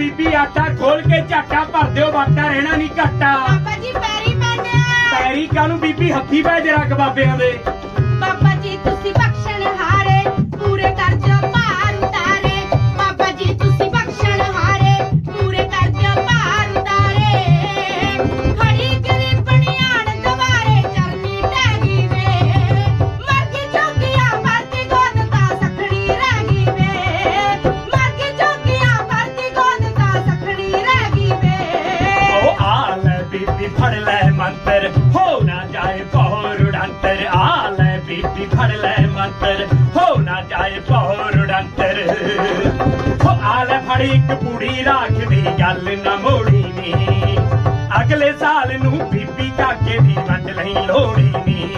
ਬੀਬੀ ਆਟਾ ਖੋਲ ਕੇ ਝਾਟਾ ਭਰ ਦਿਓ ਵਾਟਾ ਰਹਿਣਾ ਨਹੀਂ ਘਾਟਾ। ਬਾਬਾ ਜੀ ਪੈਰੀ ਪੈਂਦੇ ਪੈਰੀ ਕਾਨੂੰ ਬੀਬੀ? ਹੱਥੀ ਪੈ ਜਰਾ ਬਾਬਿਆਂ ਦੇ। ਬਾਬਾ ਜੀ ਤੁਸੀਂ ਬਖਸ਼ਣ ਫੜ ਲੈ ਮੰਤਰ, ਹੋ ਨਾ ਜਾਏ ਬਹੁ ਰੁੜੰਤਰ ਆ ਲੈ ਬੀਬੀ ਫੜ ਲੈ ਮੰਤਰ, ਹੋ ਨਾ ਜਾਏ ਬਹੁ ਰੁੜੰਤਰ ਹੋ, ਆ ਲੈ ਫੜ ਇੱਕ ਪੂੜੀ ਰੱਖਦੀ ਗੱਲ ਨਾ ਮੋੜੀ ਨੀ ਅਗਲੇ ਸਾਲ ਨੂੰ ਬੀਬੀ ਕਾਕੇ ਦੀ ਵੰਡ ਲਈ ਲੋੜੀ ਨੀ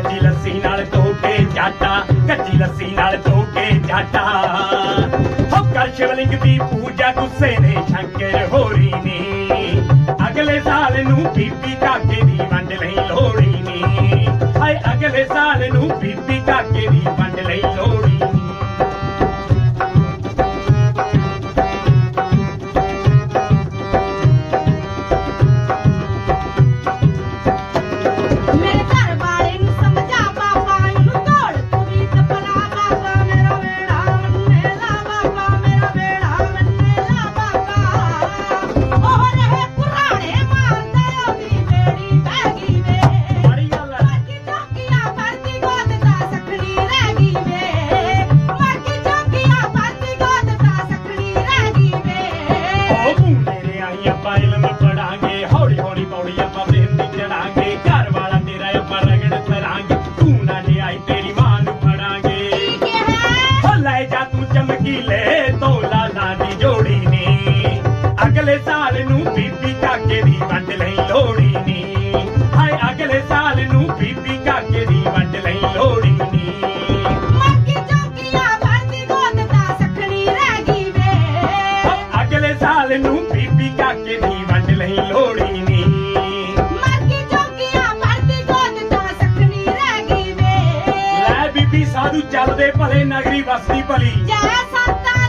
ਕੱਚੀ ਲੱਸੀ ਨਾਲ ਟੋਕੇ ਜਾਟਾ ਕੱਚੀ ਲੱਸੀ ਨਾਲ ਟੋਕੇ ਜਾਟਾ ਹੋ ਕਰ ਸ਼ਿਵਲਿੰਗ ਦੀ ਪੂਜਾ, ਗੁੱਸੇ ਦੇ ਸ਼ੰਕਰ ਹੋਰੀ ਨੇ। ਅਗਲੇ ਸਾਲ ਨੂੰ ਬੀਬੀ ਕਾਕੇ ਦੀ ரங்கடியப்பா இளமப்படாங்கே ஹோடி ஹோடி பௌடியப்பா அப்படின்னு நிக்கிறாங்கே கார்வாள திரையப்பா ரகடத்தை ਬੀਬੀ ਸਾਧੂ ਚੱਲਦੇ ਭਲੇ ਨਗਰੀ ਵਸਦੀ ਭਲੀ। ਜੈ ਸੰਤਾਂ